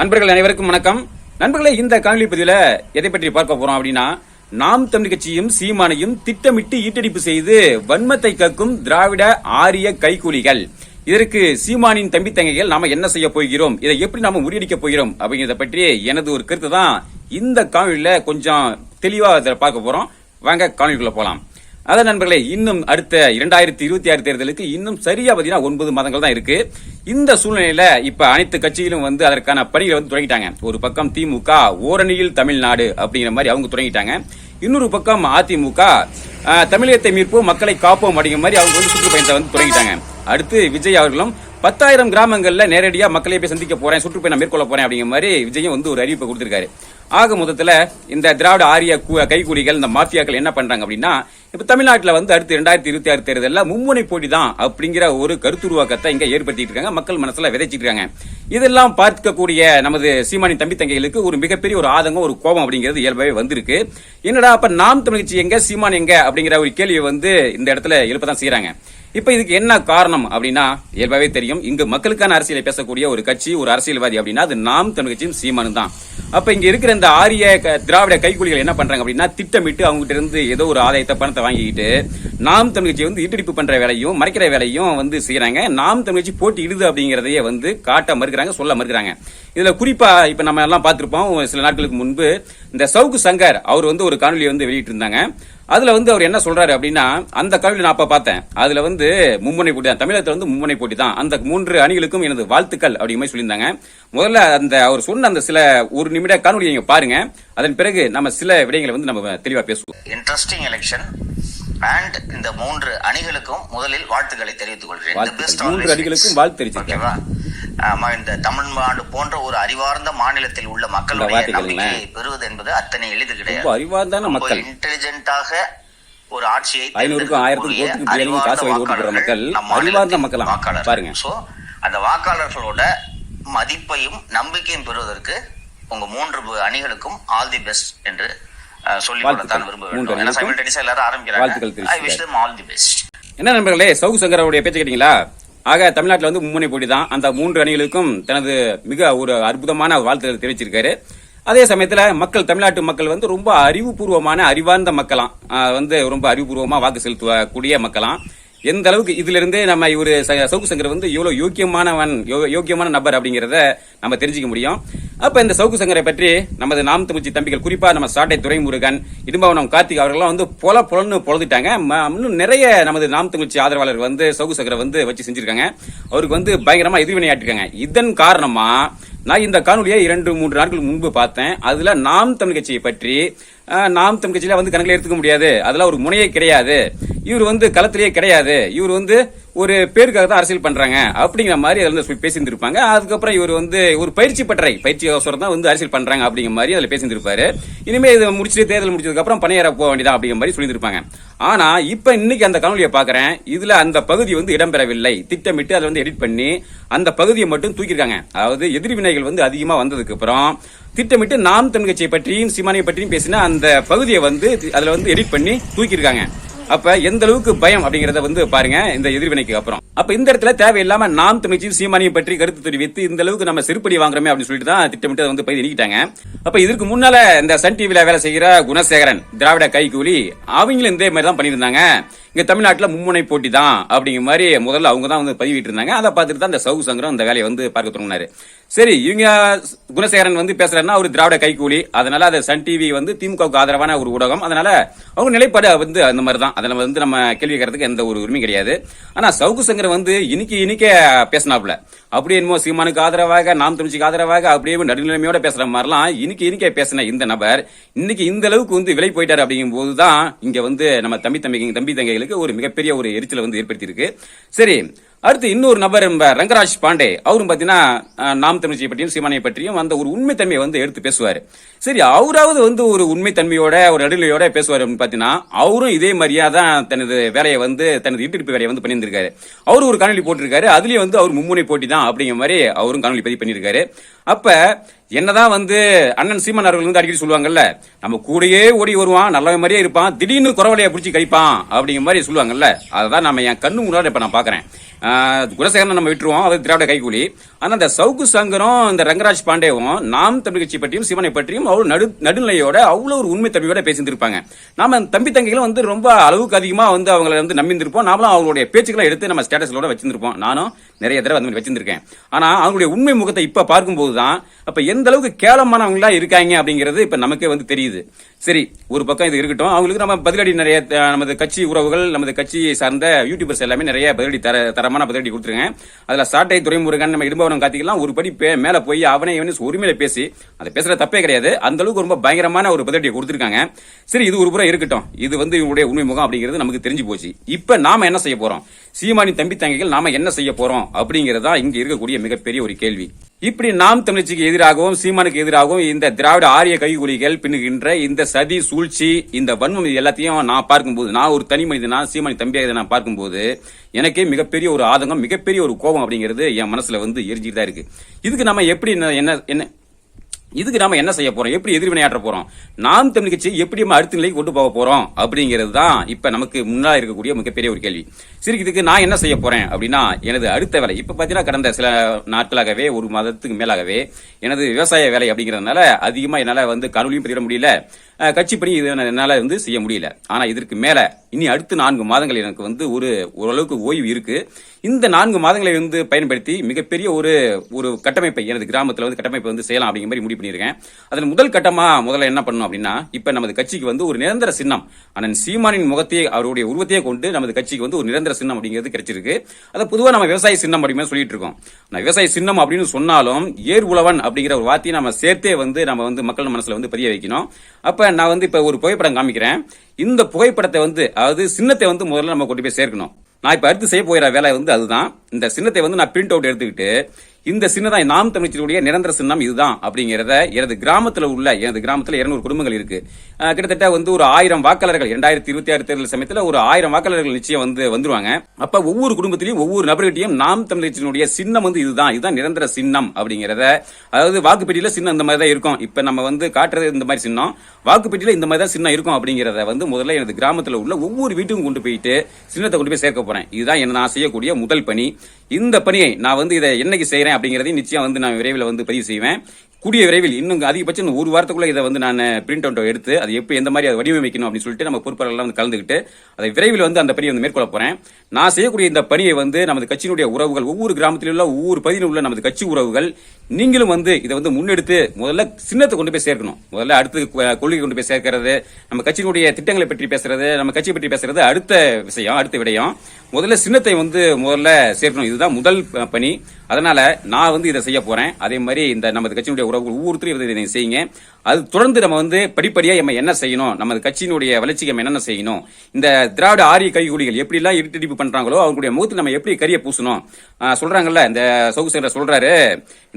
நண்பர்கள் அனைவருக்கும் வணக்கம். நண்பர்களே இந்த காணொலி பதிவில் எதை பற்றி பார்க்க போறோம் அப்படின்னா நாம் தமிழ் கட்சியும் சீமானையும் திட்டமிட்டு ஈட்டடிப்பு செய்து வன்மத்தை கக்கும் திராவிட ஆரிய கைக்கூலிகள் இதற்கு சீமானின் தம்பி தங்கைகள் நாம என்ன செய்ய போகிறோம்? இதை எப்படி நாம முறியடிக்க போகிறோம்? அப்படிங்கறத பற்றி எனது ஒரு கருத்து தான் இந்த காணொலியில கொஞ்சம் தெளிவா பார்க்க போறோம். வாங்க காணொலிக்குள்ள போலாம். அதான் நண்பர்களே இன்னும் அடுத்த இரண்டாயிரத்தி இருபத்தி ஆறு தேர்தலுக்கு இன்னும் சரியா பாத்தீங்கன்னா ஒன்பது மாதங்கள் தான் இருக்கு. இந்த சூழ்நிலையில இப்ப அனைத்து கட்சிகளும் வந்து அதற்கான பணிகளை வந்து தொடங்கிட்டாங்க. ஒரு பக்கம் திமுக ஓரணியில் தமிழ்நாடு அப்படிங்கிற மாதிரி அவங்க தொடங்கிட்டாங்க. இன்னொரு பக்கம் அதிமுக தமிழகத்தை மீட்போம் மக்களை காப்போம் அப்படிங்கிற மாதிரி அவங்க வந்து சுற்றுப்பயணத்தை வந்து தொடங்கிட்டாங்க. அடுத்து விஜய் அவர்களும் பத்தாயிரம் கிராமங்கள்ல நேரடியா மக்களை போய் சந்திக்க போறேன் சுற்றுப்பயணம் மேற்கொள்ள போறேன் அப்படிங்கிற மாதிரி விஜயம் வந்து ஒரு அறிவிப்பை கொடுத்திருக்காரு. ஆக மொத்தத்தில் இந்த திராவிட ஆரிய கைகூலிகள் இந்த மாஃபியாக்கள் என்ன பண்றாங்க அப்படின்னா இப்ப தமிழ்நாட்டில் வந்து அடுத்து ரெண்டாயிரத்தி இருபத்தி ஆறு தேர்தலில் மும்முனை போட்டி தான் அப்படிங்கிற ஒரு கருத்துருவாக்கத்தை இங்க ஏற்படுத்திட்டு இருக்காங்க. மக்கள் மனசுல விதைச்சிட்டு இருக்காங்க. இதெல்லாம் பார்க்கக்கூடிய நமது சீமானின் தம்பி தங்கைகளுக்கு ஒரு மிகப்பெரிய ஒரு ஆதங்கம் ஒரு கோபம் அப்படிங்கிறது இயல்பாகவே வந்திருக்கு. என்னடா அப்ப நாம் தமிழ்ச்சி எங்க சீமான் எங்க அப்படிங்கிற ஒரு கேள்வியை வந்து இந்த இடத்துல எழுப்பதான் செய்யறாங்க இப்ப இதுக்கு என்ன காரணம் அப்படின்னா இயல்பாவே தெரியும். இங்கு மக்களுக்கான அரசியலை பேசக்கூடிய ஒரு கட்சி ஒரு அரசியல்வாதி அப்படின்னா அது நாம் தமிழ் கட்சியும் சீமானும் தான். அப்ப இங்க இருக்கிற இந்த ஆரிய க- திராவிட கைக்கூலிகள் என்ன பண்றாங்க அப்படின்னா திட்டமிட்டு அவங்க கிட்ட இருந்து ஏதோ ஒரு ஆதாயத்தை பணத்தை வாங்கிக்கிட்டு நாம் தமிழ் கட்சி வந்து இட்டடிப்பு பண்ற வேலையும் மறைக்கிற வேலையும் வந்து செய்யறாங்க. நாம் தமிழ் கட்சி போட்டி இடுது அப்படிங்கறதையே வந்து காட்ட மறுக்கிறாங்க சொல்ல மறுக்கிறாங்க. இதுல குறிப்பா இப்ப நம்ம எல்லாம் பார்த்திருப்போம் சில நாட்களுக்கு முன்பு இந்த சவுக்கு சங்கர் அவர் வந்து ஒரு காணொலியை வந்து வெளியிட்டு இருந்தாங்க அதுல வந்து அவர் என்ன சொல்றாரு அப்படின்னா அந்த காணொலி நான் அப்ப பார்த்தேன். அதுல வந்து மும்முனை போட்டி தான். தமிழகத்துல வந்து மும்முனை போட்டி தான். அந்த மூன்று அணிகளுக்கும் எனது வாழ்த்துக்கள் அப்படிங்கிற மாதிரி சொல்லியிருந்தாங்க. முதல்ல அந்த அவர் சொன்ன அந்த சில ஒரு நிமிட காணொலியை நீங்க பாருங்க. அதன் பிறகு நம்ம சில விடயங்களை வந்து நம்ம தெளிவா பேசுவோம். இன்ட்ரெஸ்டிங் எலெக்ஷன் அண்ட் இந்த மூன்று அணிகளுக்கும் முதலில் வாழ்த்துக்களை தெரிவித்துக் கொள்கிறேன். வாழ்த்து. ஓகேவா? ஆமா இந்த தமிழ்நாடு போன்ற ஒரு அறிவார்ந்த மாநிலத்தில் உள்ள மக்களுடைய நம்பிக்கையை பெறுவது என்பது அத்தனை எளிது கிடையாது இன்டெலிஜென்ட்டாக ஒரு ஆட்சியை ஐநூறுக்கும் ஆயிரத்துக்கும் மக்கள். சோ அந்த வாக்காளர்களோட மதிப்பையும் நம்பிக்கையும் பெறுவதற்கு உங்க மூன்று அணிகளுக்கும் ஆல் தி பெஸ்ட் என்று அஹ், சொல்லிக் கொள்ளத்தான் வாழ்த்துக்கள். விரும்ப மூன்று வேண்டும் ஏன்னா simultaneous-ஆ எல்லாரும் ஆரம்பிக்கிறாங்க. I wish them all the best என்ன நண்பர்களே சவுக்கு சங்கர் அவருடைய பேச்சு கேட்டீங்களா? ஆக தமிழ்நாட்டில் வந்து மும்முனை போட்டி தான். அந்த மூன்று அணிகளுக்கும் தனது மிக ஒரு அற்புதமான வாழ்த்துக்களை தெரிவிச்சிருக்காரு. அதே சமயத்துல மக்கள் தமிழ்நாட்டு மக்கள் வந்து ரொம்ப அறிவுபூர்வமான அறிவார்ந்த மக்களாம். வந்து ரொம்ப அறிவுபூர்வமா வாக்கு செலுத்தக்கூடிய மக்களாம். எந்த அளவுக்கு இதுல இருந்தே நம்ம இவரு ச- சவுக்கு சங்கர் வந்து எவ்வளவு யோக்கியமானவன் யோ- யோக்கியமான நபர் அப்படிங்கறத நம்ம தெரிஞ்சுக்க முடியும். அப்ப இந்த சவுக்கு சங்கரை பற்றி நமது நாம் தமிழ்ச்சி தம்பிகள் குறிப்பா நம்ம சாட்டை துரைமுருகன் இடும்பாவனம் கார்த்திக் அவர்கள்லாம் வந்து பொல பொலன்னு பொழுதுட்டாங்க. இன்னும் நிறைய நமது நாம் தமிழ்ச்சி ஆதரவாளர் வந்து சவுக்கு சங்கரை வந்து வச்சு செஞ்சிருக்காங்க. அவருக்கு வந்து பயங்கரமா எதிர்வினையாட்டிருக்காங்க இதன் காரணமா நான் இந்த காணொலியை இரண்டு மூன்று நாட்கள் முன்பு பார்த்தேன். அதுல நாம் தமிழ் கட்சியை பற்றி நாம் தமிழ் கட்சியில வந்து கணக்கில் எடுத்துக்க முடியாது. அதெல்லாம் ஒரு முனையே கிடையாது. இவர் வந்து களத்திலேயே கிடையாது. இவர் வந்து ஒரு பேருக்காக தான் அரசியல் பண்றாங்க அப்படிங்கிற மாதிரி அதுல வந்து பேசியிருந்திருப்பாங்க. அதுக்கப்புறம் இவர் வந்து ஒரு பயிற்சி பட்டறை பயிற்சி அவசரம் தான் வந்து அரசியல் பண்றாங்க அப்படிங்கிற மாதிரி அதுல பேசியிருந்திருப்பாரு. இனிமே இது முடிச்சுட்டு தேர்தல் முடிச்சதுக்கு அப்புறம் போக வேண்டியதா அப்படிங்கிற மாதிரி சொல்லியிருப்பாங்க ஆனா இப்ப இன்னைக்கு அந்த காணொலியை பாக்குறேன் இதுல அந்த பகுதி வந்து இடம்பெறவில்லை. திட்டமிட்டு அதை வந்து எடிட் பண்ணி அந்த பகுதியை மட்டும் தூக்கியிருக்காங்க. அதாவது எதிர்வினைகள் வந்து அதிகமா வந்ததுக்கு அப்புறம் திட்டமிட்டு நாம் தமிழ் கட்சியை பற்றியும் சீமானியை பற்றியும் பேசினா அந்த பகுதியை வந்து அதுல வந்து எடிட் பண்ணி தூக்கியிருக்காங்க. அப்ப எந்த அளவுக்கு பயம் அப்படிங்கறத வந்து பாருங்க. இந்த எதிர்வினைக்கு அப்புறம். அப்ப இந்த இடத்துல தேவையில்லாம நாம் தமிழ்ச்சியும் சீமானியை பற்றி கருத்து தெரிவித்து இந்த அளவுக்கு நம்ம செருப்படி வாங்குறோமே அப்படின்னு சொல்லிட்டு தான் திட்டமிட்டு அதை வந்து பயிர் நீக்கிட்டாங்க. அப்ப இதற்கு முன்னால இந்த சன் டிவில வேலை செய்கிற குணசேகரன் திராவிட கைகூலி அவங்களும் இதே மாதிரி தான் பண்ணியிருந்தாங்க. இங்கே தமிழ்நாட்டில் மும்முனை போட்டி தான் அப்படிங்கிற மாதிரி முதல்ல அவங்க தான் வந்து பதிவிட்டு இருந்தாங்க அதை பார்த்துட்டு தான் இந்த சவு சங்கரம் அந்த வேலையை வந்து பார்க்க தொடங்கினாரு. சரி இவங்க குணசேகரன் வந்து பேசுறாருன்னா அவர் திராவிட கைக்கூலி அதனால அது சன் டிவி வந்து திமுகவுக்கு ஆதரவான ஒரு ஊடகம். அதனால அவங்க நிலைப்பாடு வந்து அந்த மாதிரி தான் அதில் வந்து நம்ம கேள்வி கேட்கறதுக்கு எந்த ஒரு உரிமையும் கிடையாது. ஆனால் சவுக்கு சங்கர் வந்து இன்னைக்கு இன்னைக்கே பேசினாப்ல அப்படியே என்னமோ சீமானுக்கு ஆதரவாக நாம் தமிழ்ச்சிக்கு ஆதரவாக அப்படியே நடுநிலைமையோட பேசுற மாதிரிலாம் இன்னைக்கு இன்னைக்கே பேசின இந்த நபர் இன்னைக்கு இந்த அளவுக்கு வந்து விலை போயிட்டார் அப்படிங்கும் போதுதான் இங்க வந்து நம்ம தம்பி தம்பி தம்பி தங்கைகளுக்கு ஒரு மிகப்பெரிய ஒரு எரிச்சலை வந்து ஏற்படுத்தி இருக்கு சரி அடுத்து இன்னொரு நபர் நம்ம ரங்கராஜ் பாண்டே. அவரும் பார்த்தீங்கன்னா நாம் தமிழ்ச்சியை பற்றியும் சீமானியை பற்றியும் அந்த ஒரு உண்மைத்தன்மையை வந்து எடுத்து பேசுவார். சரி அவராவது வந்து ஒரு உண்மைத்தன்மையோட ஒரு நடுநிலையோட பேசுவார் அப்படின்னு பார்த்தீங்கன்னா அவரும் இதே மாதிரியா தான் தனது வேலையை வந்து தனது இட்டிருப்பு வேலையை வந்து பண்ணியிருந்திருக்காரு. அவரும் ஒரு காணொலி போட்டிருக்காரு. அதுலேயும் வந்து அவர் மும்முனை போட்டி தான் அப்படிங்கிற மாதிரி அவரும் காணொலி பதிவு பண்ணியிருக்காரு. அப்போ என்னதான் வந்து அண்ணன் சீமன் அவர்கள் வந்து அடிக்கடி சொல்லுவாங்கல்ல நம்ம கூடயே ஓடி வருவான் நல்ல மாதிரியே இருப்பான் திடீர்னு குறவலையை பிடிச்சி கழிப்பான் அப்படிங்கிற மாதிரி சொல்லுவாங்கல்ல. அதான் நம்ம என் கண்ணு முன்னாடி இப்போ நான் பார்க்குறேன் ஆஹ் குணசேகரனை நம்ம விட்டுருவோம் அது திராவிட கைகூலி. ஆனால் அந்த சவுக்கு சங்கரும் இந்த ரங்கராஜ் பாண்டேவும் நாம் தமிழ் கட்சி பற்றியும் சிவனை பற்றியும் அவ்வளோ நடு நடுநிலையோட அவ்வளோ ஒரு உண்மை தம்பியோட பேசியிருந்திருப்பாங்க. நாம தம்பி தங்கைகளும் வந்து ரொம்ப அளவுக்கு அதிகமாக வந்து அவங்களை வந்து நம்பியிருந்திருப்போம். நாமளும் அவங்களுடைய பேச்சுக்களை எடுத்து நம்ம ஸ்டேட்டஸ்லோட வச்சிருந்திருப்போம். நானும் நிறைய தடவை அந்த மாதிரி வச்சிருந்திருக்கேன். ஆனா அவங்களுடைய உண்மை முகத்தை இப்ப பார்க்கும்போது தான் அப்ப எந்த அளவுக்கு கேவலமானவங்களா இருக்காங்க அப்படிங்கிறது இப்ப நமக்கே வந்து தெரியுது. சரி ஒரு பக்கம் இது இருக்கட்டும் அவங்களுக்கு நம்ம பதிலடி நிறைய நமது கட்சி உறவுகள் நமது கட்சியை சார்ந்த யூடியூபர்ஸ் எல்லாமே நிறைய பதிலடி தர தரமான பதிலடி கொடுத்துருங்க அதுல சாட்டை துறைமுருகன் நம்ம இடும்பவனம் காத்திக்கலாம் ஒரு படி பே- மேல போய் அவனே இவனே உரிமையில பேசி அதை பேசுற தப்பே கிடையாது. அந்த அளவுக்கு ரொம்ப பயங்கரமான ஒரு பதிலடியை கொடுத்துருக்காங்க. சரி இது ஒரு புறம் இருக்கட்டும். இது வந்து இவங்களுடைய உண்மை முகம் அப்படிங்கிறது நமக்கு தெரிஞ்சு போச்சு. இப்ப நாம என்ன செய்ய போறோம்? சீமானின் தம்பி தங்கைகள் நாம என்ன செய்ய போறோம்? அப்படிங்கறதா இங்க இருக்கக்கூடிய மிகப்பெரிய ஒரு கேள்வி. இப்படி நாம் தமிழ்ச்சிக்கு எதிராகவும் சீமானுக்கு எதிராகவும் இந்த திராவிட ஆரிய கைகூலிகள் பின்னுகின்ற இந்த சதி சூழ்ச்சி இந்த வன்மம் எல்லாத்தையும் நான் பார்க்கும்போது நான் ஒரு தனி மனிதனா சீமானி தம்பியாக இதை நான் பார்க்கும்போது எனக்கே மிகப்பெரிய ஒரு ஆதங்கம் மிகப்பெரிய ஒரு கோபம் அப்படிங்கிறது என் மனசுல வந்து எரிஞ்சிட்டு தான் இருக்கு. இதுக்கு நம்ம எப்படி என்ன என்ன இதுக்கு நாம என்ன செய்ய போறோம்? எப்படி எதிர்வினையாற்ற போறோம்? நாம் தமிழ் கட்சி எப்படி நம்ம அடுத்த நிலைக்கு கொண்டு போக போறோம்? அப்படிங்கிறது தான் இப்ப நமக்கு முன்னால் இருக்கக்கூடிய மிகப்பெரிய ஒரு கேள்வி. சரி இதுக்கு நான் என்ன செய்ய போறேன்? அப்படின்னா எனது அடுத்த வேலை. இப்ப பாத்தீங்கன்னா கடந்த சில நாட்களாகவே ஒரு மாதத்துக்கு மேலாகவே எனது விவசாய வேலை அப்படிங்கிறதுனால அதிகமா என்னால வந்து கனவுலையும் பதிவிட முடியல. கட்சி பணி இது என்னால வந்து செய்ய முடியல. ஆனா இதற்கு மேல இனி அடுத்த நான்கு மாதங்கள் எனக்கு வந்து ஒரு ஓரளவுக்கு ஓய்வு இருக்கு. இந்த நான்கு மாதங்களை வந்து பயன்படுத்தி மிகப்பெரிய ஒரு ஒரு கட்டமைப்பை எனது கிராமத்தில் வந்து கட்டமைப்பை வந்து செய்யலாம் அப்படிங்கிற மாதிரி முடிவு பண்ணியிருக்கேன். அதன் முதல் கட்டமா முதல்ல என்ன பண்ணணும் அப்படின்னா இப்போ நமது கட்சிக்கு வந்து ஒரு நிரந்தர சின்னம் அண்ணன் சீமானின் முகத்தையே அவருடைய உருவத்தையே கொண்டு நமது கட்சிக்கு வந்து ஒரு நிரந்தர சின்னம் அப்படிங்கிறது கிடைச்சிருக்கு. அதை பொதுவாக நம்ம விவசாய சின்னம் அப்படின்னு சொல்லிட்டு இருக்கோம். நான் விவசாய சின்னம் அப்படின்னு சொன்னாலும் ஏர் உழவன் அப்படிங்கிற ஒரு வார்த்தையை நம்ம சேர்த்தே வந்து நம்ம வந்து மக்கள் மனசில் வந்து பதிய வைக்கணும். அப்போ நான் வந்து இப்போ ஒரு புகைப்படம் காமிக்கிறேன். இந்த புகைப்படத்தை வந்து அதாவது சின்னத்தை வந்து முதல்ல நம்ம கொண்டு போய் சேர்க்கணும். நான் இப்போ அடுத்து செய்ய போகிற வேலை வந்து அதுதான். இந்த சின்னத்தை வந்து நான் பிரிண்ட் அவுட் எடுத்துக்கிட்டு இந்த சின்னதான் நாம் தமிழ்ச்சியுடைய நிரந்தர சின்னம் இதுதான் அப்படிங்கிறத எனது கிராமத்தில் உள்ள எனது கிராமத்தில் இருநூறு குடும்பங்கள் இருக்கு. கிட்டத்தட்ட வந்து ஒரு ஆயிரம் வாக்காளர்கள் இரண்டாயிரத்தி இருபத்தி ஆறு தேர்தல் சமயத்தில் ஒரு ஆயிரம் வாக்காளர்கள் நிச்சயம் வந்து வந்துருவாங்க. அப்ப ஒவ்வொரு குடும்பத்திலையும் ஒவ்வொரு நபர்கிட்டையும் நாம் தமிழ்ச்சியினுடைய சின்னம் வந்து இதுதான் இதுதான் நிரந்தர சின்னம் அப்படிங்கிறத அதாவது வாக்குப்பெட்டியில சின்னம் இந்த மாதிரி தான் இருக்கும். இப்ப நம்ம வந்து காட்டுறது இந்த மாதிரி சின்னம் வாக்குப்பெட்டியில இந்த மாதிரி தான் சின்னம் இருக்கும் அப்படிங்கிறத வந்து முதல்ல எனது கிராமத்தில் உள்ள ஒவ்வொரு வீட்டுக்கும் கொண்டு போயிட்டு சின்னத்தை கொண்டு போய் சேர்க்க போறேன். இதுதான் என்ன நான் செய்யக்கூடிய முதல் பணி. இந்த பணியை நான் வந்து இதை என்னைக்கு செய்யறேன் அப்படிங்கிறதையும் நிச்சயம் வந்து நான் விரைவில் வந்து பதிவு செய்வேன். கூடிய விரைவில் இன்னும் அதிகபட்சம் ஒரு வாரத்துக்குள்ள இதை வந்து நான் பிரிண்ட் அவுட் எடுத்து அது எப்போ எந்த மாதிரி அதை வடிவமைக்கணும் அப்படின்னு சொல்லிட்டு நம்ம பொறுப்பாளர்கள் வந்து கலந்துக்கிட்டு அதை விரைவில் வந்து அந்த பணியை வந்து மேற்கொள்ள போறேன். நான் செய்யக்கூடிய இந்த பணியை வந்து நமது கட்சியினுடைய உறவுகள் ஒவ்வொரு கிராமத்திலும் உள்ள ஒவ்வொரு பகுதியில் உள்ள நமது கட்சி உறவுகள் நீங்களும் வந்து இதை வந்து முன்னெடுத்து முதல்ல சின்னத்தை கொண்டு போய் சேர்க்கணும். முதல்ல அடுத்து கொள்கை கொண்டு போய் சேர்க்கிறது நம்ம கட்சியினுடைய திட்டங்களை பற்றி பேசுறது நம்ம கட்சி பற்றி பேசுறது அடுத்த விஷயம் அடுத்த விடயம். முதல்ல சின்னத்தை வந்து முதல்ல சேர்க்கணும். இதுதான் முதல் பணி. அதனால நான் வந்து இதை செய்ய போறேன். அதே மாதிரி இந்த நமது கட்சியினுடைய உறவுகள் ஒவ்வொருத்தரும் இதை இதை செய்யுங்க. அது தொடர்ந்து நம்ம வந்து படிப்படியாக நம்ம என்ன செய்யணும்? நமது கட்சியினுடைய வளர்ச்சிக்கு நம்ம என்னென்ன செய்யணும்? இந்த திராவிட ஆரிய கைகூலிகள் எப்படிலாம் எல்லாம் இருட்டடிப்பு பண்றாங்களோ அவங்களுடைய முகத்தில் நம்ம எப்படி கரியை பூசணும்? சொல்கிறாங்கல்ல இந்த சவுக்கு சொல்கிறாரு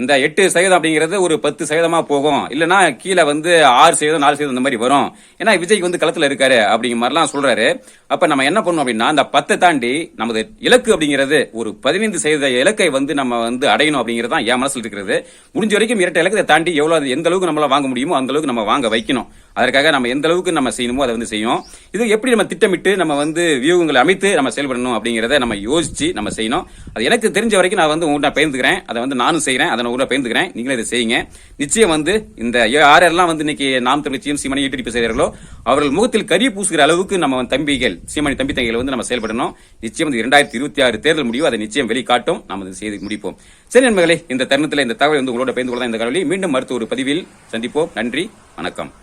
இந்த எட்டு சதவீதம் அப்படிங்கிறது ஒரு பத்து சதவீதமாக போகும். இல்லைனா கீழே வந்து ஆறு சதவீதம் நாலு சதவீதம் இந்த மாதிரி வரும். ஏன்னா விஜய்க்கு வந்து களத்தில் இருக்காரு அப்படிங்கிற மாதிரிலாம் சொல்கிறாரு அப்போ நம்ம என்ன பண்ணணும் அப்படின்னா அந்த பத்தை தாண்டி நமது இலக்கு அப்படிங்கிறது ஒரு பதினைந்து சதவீத இலக்கை வந்து நம்ம வந்து அடையணும் அப்படிங்கிறது தான் என் மனசில் இருக்கிறது. முடிஞ்ச வரைக்கும் இரட்டை இலக்கு தாண்டி எவ்வளவு எந்த அளவுக்கு நம்மளால வாங்க முடியுமோ அந்த அளவுக்கு நம்ம வாங்க வைக்கணும். அதற்காக நம்ம எந்த அளவுக்கு நம்ம செய்யணுமோ அதை வந்து செய்யும் இது எப்படி நம்ம திட்டமிட்டு நம்ம வந்து வியூகங்களை அமைத்து நம்ம செயல்படணும் அப்படிங்கிறத நம்ம யோசிச்சு நம்ம செய்யணும். அது எனக்கு தெரிஞ்ச வரைக்கும் நான் வந்து உங்கள்கிட்ட பயந்துக்கிறேன் அதை வந்து நானும் செய்கிறேன் அதை நான் உங்கள்கிட்ட பயந்துக்கிறேன் நீங்களும் இதை செய்யுங்க. நிச்சயம் வந்து இந்த யாரெல்லாம் வந்து இன்னைக்கு நாம் தமிழ்ச்சியும் சீமனை ஈட்டிப்பு செய்கிறார்களோ அவர்கள் முகத்தில் கறி பூசுகிற அளவுக்கு நம்ம தம்பிகள் சீமணி தம்பி தங்கைகள் வந்து நம்ம செயல்படணும். நிச்சயம் வந்து இரண்டாயிரத்தி இருபத்தி ஆறு தேர்தல் முடிவு. அதை நிச்சயம் வெளிக்காட்டும். நம்ம இது செய்து முடிப்போம். சரி நண்பர்களே இந்த தருணத்தில் இந்த தகவலை வந்து உங்களோட பயந்து கொள்ளதான் இந்த கவலை மீண்டும் மருத்துவ ஒரு பதிவில் சந்திப்போம். நன்றி. வணக்கம்.